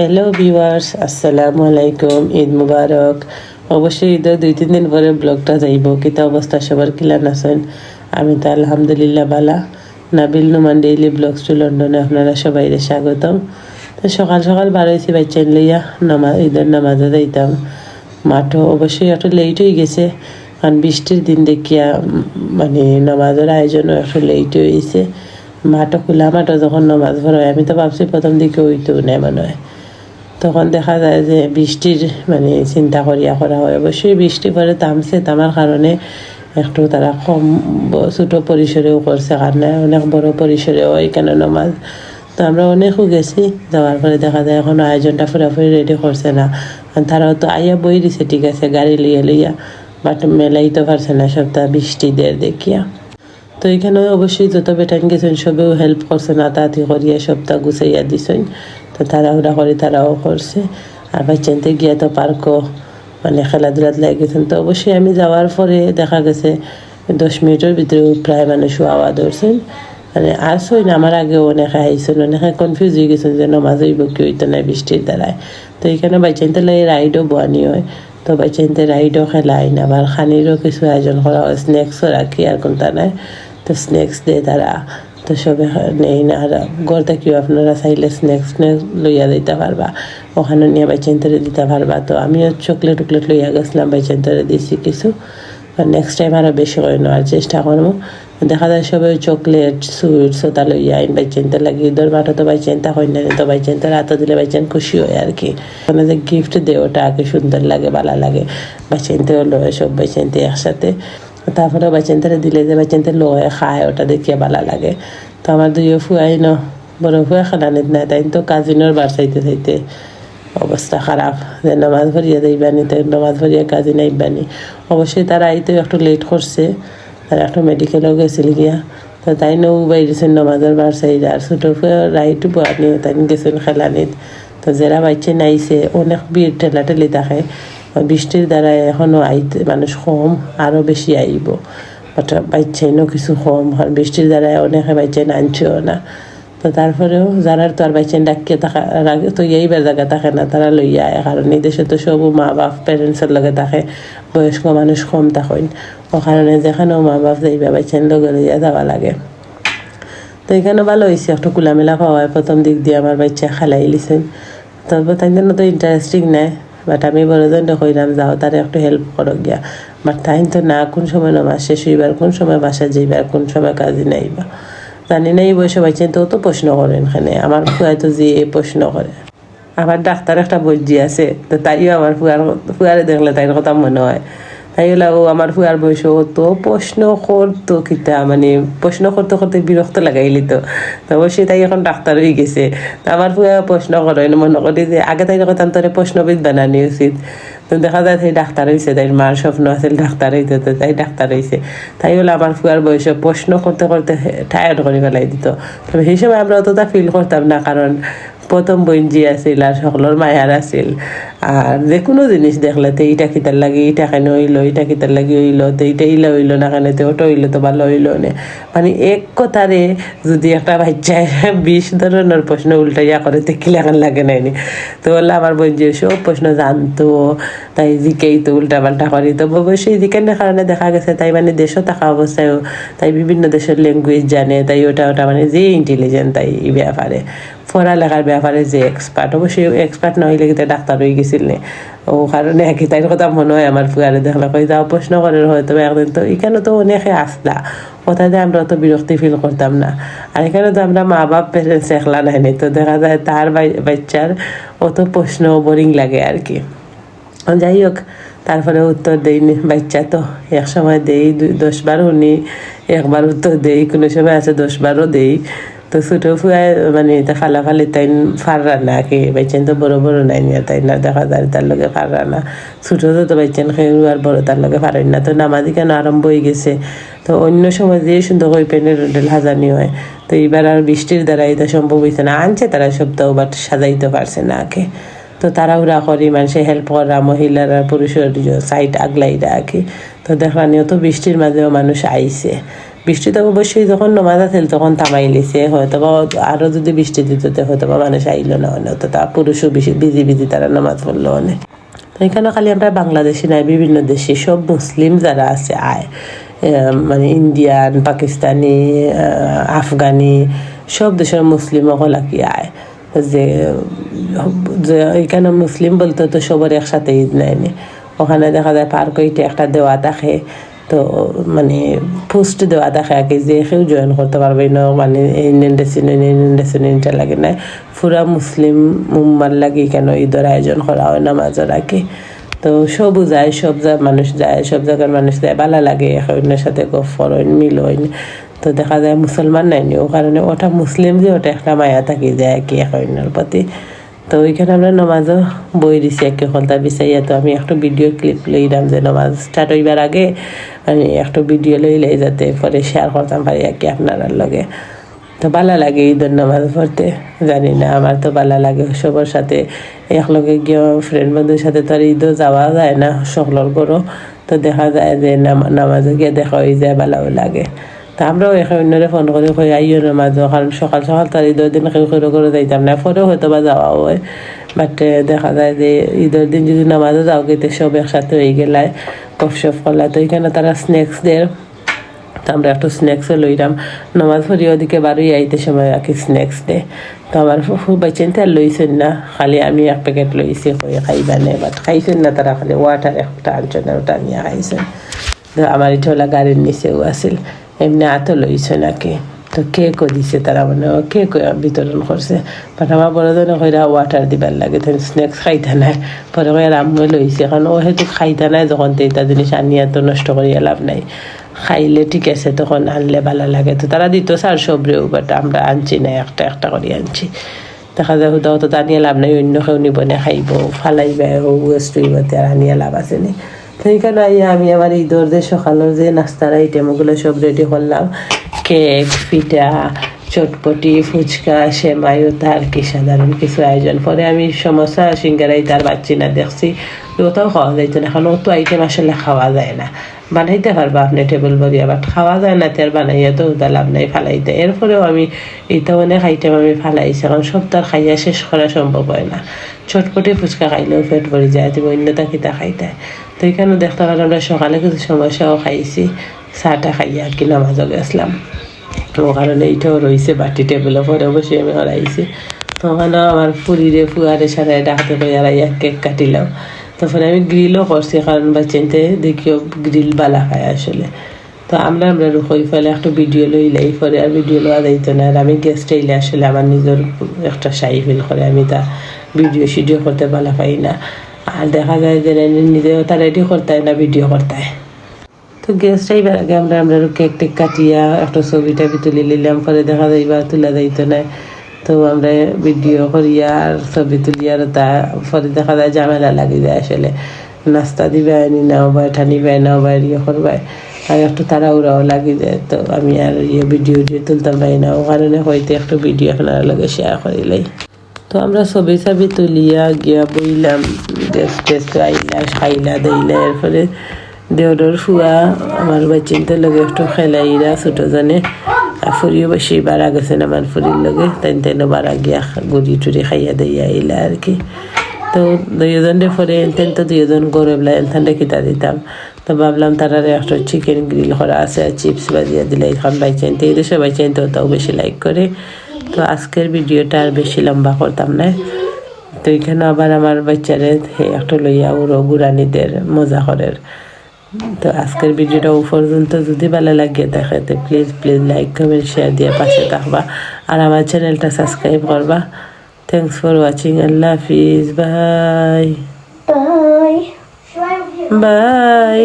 Hello viewers আসসালামু আলাইকুম ঈদ মুবারক অবশ্যই ঈদের দুই, তিন দিন পরে ব্লগটা যাইব। কিতা অবস্থা? সবার কিলান আছেন? আমি তো আলহামদুলিল্লাহ বালা Nabil Numan daily blogs to লন্ডনে আপনারা সবাই স্বাগতম। তো সকাল সকাল বার হয়েছি বাচ্চা লইয়া নামাজ ঈদের নামাজে যাইতাম। মাঠও অবশ্যই একটু লেট হয়ে গেছে। কারণ বৃষ্টির দিন দেখিয়া মানে নামাজের আয়োজনও একটু লেট হয়েছে মাঠও খোলা, মাঠও যখন নামাজ পড়া হয়, আমি তো ভাবছি প্রথম দিকে হইতো না মনে হয়। তখন দেখা যায় যে বৃষ্টির মানে চিন্তা করিয়া করা হয় অবশ্যই বৃষ্টি পরে থামছে তামার কারণে একটু তারা কম ছোট পরিসরেও করছে কারণে অনেক বড় পরিসরেও এখানে নামাজ। তো আমরা অনেকও গেছি, যাওয়ার পরে দেখা যায় এখন আয়োজনটা ফুরাফুরি রেডি করছে না। তারাও তো আইয়া বই দিছে, ঠিক আছে, গাড়ি লইয়া লইয়া বাট মেলাইতে পারছে না সপ্তাহ বৃষ্টি দের দেখিয়া। তো এখানে অবশ্যই যত বেটান গেছেন সবেও হেল্প করছে না তাড়াতাড়ি করিয়া সপ্তাহ গুছাইয়া দিছেন। তো তাড়াহুড়া করে তারাও করছে। আর বাচ্চানতে গিয়া তো পার্কও মানে খেলাধুলাত লাগে গেছেন তো অবশ্যই আমি যাওয়ার পরে দেখা গেছে দশ মিনিটের ভিতরে প্রায় মানুষ আওয়া ধরছেন। মানে আর সই না, আমার আগেও অনেকে আইসেন অনেকে কনফিউজ হয়ে গেছেন যে নমাজ হইব কি হইতো না বৃষ্টির দ্বারায়। তো এখানে বাচ্চানতে লাগে রাইডও বোয়ানি হয়। তো বাচ্চানতে রাইডও খেলাই না, আবার খানিরও কিছু আয়োজন করা হয়। স্ন্যাক্সও রাখি, আর কোনটা নাই। তো স্ন্যাক্স দিয়ে তারা তো সবে নেই না। আর ঘর থেকেও আপনারা চাইলে স্ন্যাক্স স্ন্যাক্স লইয়া দিতে পারবা। ওখানে নিয়ে বাইচেন্তরে দিতে পারবা। তো আমিও চকলেট টকলেট লইয়া গেছিলাম বাইচেন্তরে দিছি কিছু। নেক্সট টাইম আরও বেশি করে নেওয়ার চেষ্টা করব। দেখা যায় সবাই চকলেট সুইটস ওটা লইয়া আইন বাইচেনতে লাগি। ঈদের মাঠে তো বাইচেনটা হয় না, তো বাইচেনতে রাতে দিলে বাইচেন খুশি হয় আর কি। ওখানে যে গিফট দেয় ওটা আগে সুন্দর লাগে, ভালো লাগে। বাইচেনতেও লয় সব বাইচেনতে একসাথে। তারপরে বাচ্চান্তরে দিলে যে বাচ্চান্তে লয় খায়, ওটা দেখিয়ে ভালো লাগে। তো আমার দুই ফুয়াই ন, বড় ফুয়া খানানিত নাই, তাই তো কাজিনের বার চাইতে চাইতে অবস্থা খারাপ যে নামাজ ভরিয়া যাইবানি তাই নামাজ ভরিয়া কাজি নাইবানি অবশ্যই তারা আইতে একটু লেট করছে তারা একটু মেডিকেলও গেছিল গিয়া। তো তাই নৌ বাইরেছেন নামাজের বার চাইলে আর ছোটো রাইটু বানি তাই গেছেন খেলানিত। তো যারা বাচ্চা নাইছে, অনেক ভিড় ঠেলা ঠেলি থাকে। বৃষ্টির দ্বারা এখনও আইতে, মানুষ কম আরও বেশি আইব। বাট কিছু কম কারণ বৃষ্টির দ্বারা অনেকে বাচ্চাই আনছেও না। তো তারপরেও যারা তো আর বাচ্চাই ডাকিয়ে থাকা তো এইবার জায়গা থাকে না, তারা লইয়া আয়। কারণ এই দেশে তো সব মা বাপ প্যারেন্টসের লগে থাকে, বয়স্ক মানুষ কম থাকেন। ও কারণে যেখানেও মা বাপ যাইবা বাচ্চার লগে লইয়া যাওয়া লাগে। তো এখানে ভালো হয়েছে একটু খোলামেলা পাওয়ায় প্রথম দিক দিয়ে আমার বাচ্চা খালাই লিছেন। তবে তাই জন্য তো ইন্টারেস্টিং নাই। বাট আমি বড়জনটা কইলাম যাও, তার একটু হেল্প করো গিয়া। বাট তাই তো না, কোন সময় নমাজ শেষ হইবার কোন সময় বাসা যাইবার, কোন সময় কাজে নাইবা। জানি না, এই বয়সে বাইছে তো তো প্রশ্ন করেন এখানে। আমার ফুয়াই তো যে প্রশ্ন করে। আমার ডাক্তার একটা বৈদ্যি আছে, তো তাইও আমার ফুয়ার ফুয়ারে দেখলে তাইর কথা মনে হয়। হলো ও আমার ফুয়ার বয়স তো প্রশ্ন করতো কিতা মানে প্রশ্ন করতে করতে বিরক্ত লাগাইলি তো। অবশ্যই তাই এখন ডাক্তার হয়ে গেছে। আমার ফুয়া প্রশ্ন করে মনে করি যে আগে তাই কথা তোরে প্রশ্নবিদ বানানি উচিত। তো দেখা যায় সেই ডাক্তার হয়েছে তাই মার স্বপ্ন আছিল ডাক্তার হইতে, তো তাই ডাক্তার হয়েছে তাই হলো আমার ফুয়ার বয়সে প্রশ্ন করতে করতে টায়ার্ড করে ফেলাই দিত। সেই সময় আমরা অতটা ফিল করতাম না, কারণ প্রথম বঞ্জি আছিল আর সকলের মায়ার আছিল। আর যে কোনো জিনিস দেখলে তো এইটা কিতার লাগে এইটা কেন হইল এইটা কিতার লাগে হইল, তো এইটা ইলা হইল না কেন, তো ওটা হইল, তো ভালো হইল না। মানে এক কথারে যদি একটা বাচ্চায় বিশ ধরনের প্রশ্ন উল্টাইয়া করে, তো কি লাগান লাগে নাইনি তো বললে আমার বঞ্জি সব প্রশ্ন জানতো, তাই জিকেই তো উল্টা পাল্টা করি। তো অবশ্যই জিকেনের কারণে দেখা গেছে, তাই মানে দেশও থাকা অবস্থায়ও তাই বিভিন্ন দেশের ল্যাঙ্গুয়েজ জানে, তাই ওটা ওটা মানে যে ইন্টেলিজেন্ট তাই ব্যাপারে। পড়ালেখার ব্যাপারে যে এক্সপার্ট অবশ্যই এক্সপার্ট নইলে কিন্তু ডাক্তার হয়ে গেছিল নে? ও কারণে একই তাইর কথা মনে হয় আমার ফুয়ারে দেখলে কই যাও প্রশ্ন করে হয়তো একদিন তো এখানে তো অনেকে আসলা কোথায় আমরা অত বিরক্তি ফিল করতাম না। আর এখানে তো আমরা মা বাপ পেরেন্টস একলা নাই তো দেখা যায় তার বাচ্চার অত প্রশ্ন বোরিং লাগে আর কি। যাই হোক তারপরে উত্তর দেয়নি বাচ্চা তো এক সময় দেই, দুই, দশ বার শুনি একবার উত্তর দেই, কোনো সময় আছে দশ বারও দেই। তো ছোটো ফুয়াই মানে এটা ফালাফালি তাই ফার রান্না কি বাইচেন তো বড় বড় নাই নিয়ে তাই না দেখা যায় তার লগে ফার রান্না ছোটো তো বাইচেন খেয়ে আর বড় তার লগে ফারেন না তো নামাজি কেন আরম্ভ হয়ে গেছে তো অন্য সময় দিয়ে সুন্দর করে পেনের রোডেল হাজানি হয় তো এইবার আর বৃষ্টির দ্বারা এটা সম্ভব হয়েছে না আনছে তারা সপ্তাহ বাট সাজাইতে পারছে না আগে তো তাড়াহুড়া করি মানুষে হেল্প করা মহিলারা পুরুষের সাইড আগলাই রাখি তো দেখলাম তো বৃষ্টির মাঝেও মানুষ আইছে বৃষ্টি তো অবশ্যই যখন নমাজ আছিল, তখন থামাই লিছে হয়তো বা আরও যদি বৃষ্টি দিতে হয়তো বা মানুষ আইলো না, অনেক। তো তা পুরুষও বিজি বিজি, তারা নামাজ পড়ল অনেক। এখানে খালি আমরা বাংলাদেশি নাই, বিভিন্ন দেশে, সব মুসলিম যারা আছে, আয় মানে ইন্ডিয়ান, পাকিস্তানি আফগানি, সব দেশের মুসলিম সকল কি আয়। যে এখানে মুসলিম বলতে তো সবার একসাথে ঈদ নেয়নি ওখানে দেখা যায় পার্কইতে একটা দেওয়া থাকে তো মানে পোস্ট দেওয়া আর কি যে কেউ জয়েন করতে পারবে না মানে এই নেন্ডেসিন নেন্ডেসিন এটা লাগে না। পুরা মুসলিম মুম্মার লাগে কেন? ঈদের আয়োজন করা হয় নামাজের কি তো সবও যায়, সব যা মানুষ যায়, সব জায়গার মানুষ যায়, ভালো লাগে অন্যের সাথে গফ করেন মিল হইন তো দেখা যায় মুসলমান নাই নি ও কারণে ওটা মুসলিম যে, ওটা একটা মায়া থাকি যায় কি অন্যের প্রতি। তো ওইখানে আমরা নমাজও বই দিছি একে হলতা বিচাইয়া তো আমি একটা ভিডিও ক্লিপ লইলাম যে নমাজ স্টার্ট হইবার আগে আমি একটা ভিডিও লইলে যাতে পরে শেয়ার করতাম পারি আর কি আপনার লগে। তো ভালো লাগে ঈদের নামাজ পড়তে, জানি না, আমার তো ভালো লাগে সবার সাথে। একলগে গিয়ে ফ্রেন্ড বন্ধুর সাথে তো আর ঈদও যাওয়া যায় না, সকলের করো তো দেখা যায় যে নাম- নামাজে গিয়ে দেখা হয়ে যায় ভালো লাগে। তা আমরাও একে অন্যরে ফোন করে কই আইও নামাজও কারণ সকাল সকাল তার ঈদের দিন কেউ করে করে যাইতাম না পরেও হয়তো বা যাওয়া হয়। বাট দেখা যায় যে ঈদের দিন যদি নামাজও যাও গেতে সব একসাথে হয়ে গেলায় গপসপ করলায় তো এখানে তারা স্ন্যাক্স দেয়। তো আমরা একটু স্ন্যাক্সও লইলাম। নামাজ পড়ি ওদিকে বারোই আইতে সময় আর কি স্ন্যাক্স দে তো আমার বাইচেন আর লইছেন না, খালি আমি এক প্যাকেট লইছি, কই খাইবা নে, বাট খাইছেন না তারা খালি ওয়াটার একটা আনছেন ওটা নিয়ে খাইছেন। তো আমার এটা গাড়ির নিচেও আছিল। এমনি আতো লইছে নাকি তো কেকও দিছে তারা মানে কেক বিতরণ করছে বাট আমার বড় বড়জনে কইরা ওয়াটার দিবার লাগে তাই স্ন্যাক্স খাইতা নাই পরে কই আম্মু লইছে কারণ ও হয়তো খাইতা নাই যখন তো এটা জিনিস আনিয়া তো নষ্ট করিয়া লাভ নাই খাইলে ঠিক আছে তখন আনলে ভালো লাগে তো তারা দিত স্যার সবরেও বাট আমরা আনছি না একটা একটা করে আনছি দেখা যায় হুদা তো আনিয়ে লাভ নাই অন্য কেউ নিব না খাইব ফালাইবা ওয়েস্ট হইব আর আনিয়া লাভ আছে নি তো আইয়া আমি আমার ঈদর যে সকালের যে নাস্তার আইটেমগুলো সব রেডি করলাম। কেক পিঠা, চটপটি, ফুচকা, সেমাই তার কি সাধারণ কিছু আয়োজন। পরে আমি সমস্যা সিঙ্গারাই তার বাচ্চি না দেখছি। ওটাও খাওয়া যাইতো না এখন অত আইটেম আসলে খাওয়া যায় না। বানাইতে পারবা আপনি টেবিল বরিয়া বাট খাওয়া যায় না তার বানাইয়া তো ওটা লাভ নাই ফালাইতে। এরপরেও আমি এইটা অনেক আইটেম আমি ফালাইছি কারণ সব তার খাইয়া শেষ করা সম্ভব হয় না। চটপটি, ফুচকা খাইলেও পেট ভরে যায় তুমি অন্যতা খিতা খাইতে। তো এখানে দেখতে পারেন আমরা সকালে কিছু সমস্যাও খাইছি চাহটা খাইয়া আর কি নামাজও গেছিলাম। তো কারণে এইটাও রয়েছে, বাটি টেবিলের পরে অবশ্যই আমি হরাইছি তো ওখানে আমার ফুরিরে ফুয়ারে সাথে ডাকতে কই আর ইয়া কেক কাটিলাম। তারপরে আমি গ্রিলও করছি, কারণ বাচ্চাইতে দেখিও গ্রিল বালা খায় আসলে। তো আমরা আমরা রুখই ফেলে একটা ভিডিও লইলাই পরে আর ভিডিও লওয়া যাইতো না। আর আমি গেস্ট আইলে আসলে আমার নিজের একটা সাই ফিল করে আমি তা ভিডিও সিডিও করতে ভালো পাই না। আর দেখা যায় যে নিজেও তা রেডি করতে না ভিডিও করতে। তো গেস্ট আইবার আগে আমরা আমরা কেক টেক কাটিয়া একটা ছবি টাবি তুলি নিলাম পরে দেখা যাইবা তোলা যাইতো না। তো আমরা ভিডিও করিয়া আর ছবি তুলিয়া আর তা পরে দেখা যায় ঝামেলা লাগি যায় আসলে। নাস্তা দিবে, আনি নাও বা ঠানিবে নাও বা ইয়ে করবে। আর একটু তাড়াহুড়াও লাগি যায়, তো আমি আর ইয়ে ভিডিও দিয়ে তুলতাম পারি না। ও কারণে হয়তো একটু ভিডিও আপনার লগে শেয়ার করিলাই তো আমরা ছবি ছবি তুলিয়া গিয়া বইলাম আইলা খাইলা দইলা। এরপরে দেওয়ার ফুয়া, আমার বাচ্চিনতে লগে একটু খেলাইরা ছোট জানে ফুরিও বেশি বাড়া গেছেন আমার ফুরির লগে, তাই তাই বাড়া গিয়া গুড়ি টুরি খাইয়া দিয়া আইলা আর কি। তো দুইজনে পরে এনতেন, তো দুইজন গরু বলা এনথান খিতা দিতাম। তো ভাবলাম তারা একটা চিকেন গ্রিল করা আছে চিপস বাজিয়ে দিলে এখন বাইচেন তো এই দেশে বাইচেন তো তাও বেশি লাইক করে। তো আজকের ভিডিওটা আর বেশি লম্বা করতাম না। তো এখানে আবার আমার বাচ্চারে একটা লইয়া ওরও গুড়ানিদের মজা করের। তো আজকের ভিডিওটা ও পর্যন্ত যদি ভালো লাগে দেখে তো please please like comment share দিয়ে পাশে থাকবা। আর আমার চ্যানেলটা সাবস্ক্রাইব করবা। থ্যাংকস ফর ওয়াচিং আল্লাহ হাফিজ বাই. বাই